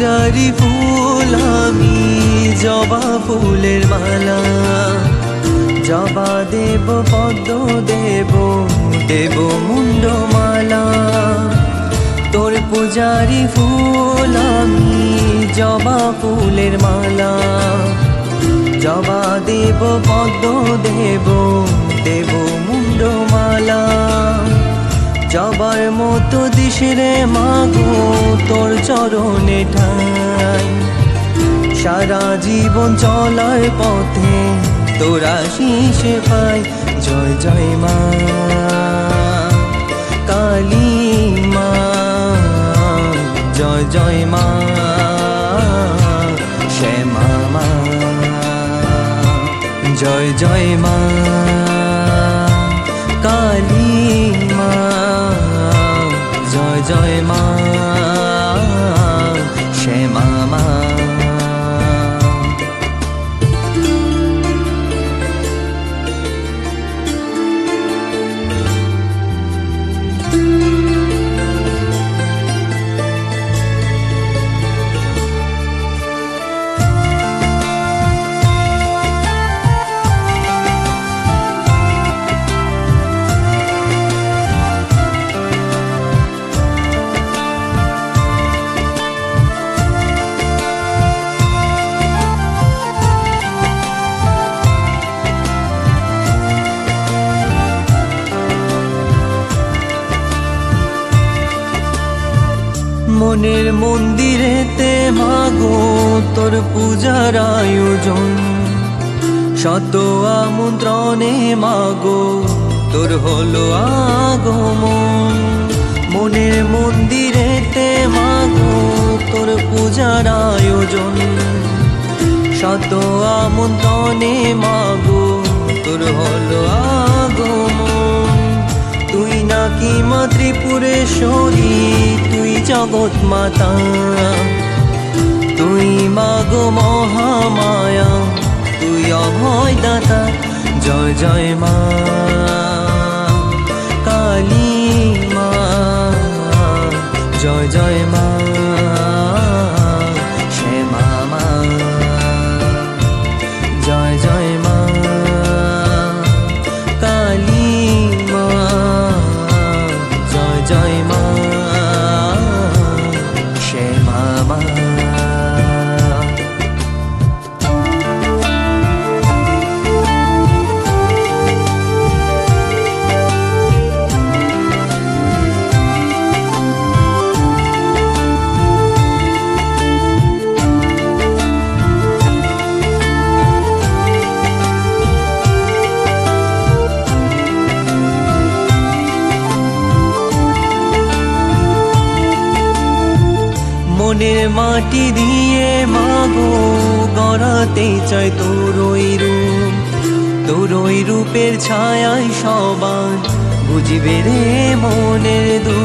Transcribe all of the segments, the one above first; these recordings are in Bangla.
পূজারি ফুল, আমি জবা ফুলের মালা। জবা দেব, পদ্ম দেব দেব মুন্ডমালা। তোর পূজারি ফুল, আমি জবা ফুলের মালা। জবা দেব, পদ্ম দেব দেব মুন্ডমালা। জবার মতো দিশরে মাগো, তোর চরণে ঠাই। সারা জীবন চলার পথে তোরা শীষে পাই। জয় জয় মা। কালী মা, জয় জয় মা। শ্যামা মা। জয় জয় মা। কালী জয় মা। মনের মন্দিরেতে মাগো তোর পূজার আয়োজন। শত আমন্ত্রণে মাগো, তোর হলো আগমন। মনের মন্দিরেতে মাগো তোর পূজার আয়োজন। শত আমন্ত্রণে মাগো, তোর হলো আগমন। নাকি মা ত্রিপুরেশ্বরী তুই জগৎ মাতা। তুই মাগো মহামায়া, তুই অভয় দাতা, জয় জয় মা। কালী মা, জয় জয় মা। মনের মাটি দিয়ে মাগো, গড়াতে চাই তোরই রূপ। তোরই রূপের ছায়ায় সবার বুঝবে রে মনের দু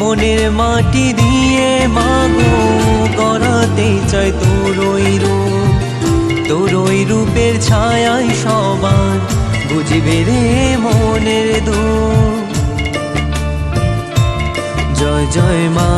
মনের মাটি দিয়ে মাগো, গড়াতে চাই তোরই রূপ। তোরই রূপের ছায়ায় সবার বুঝবে রে মনের দু জয় জয় মা।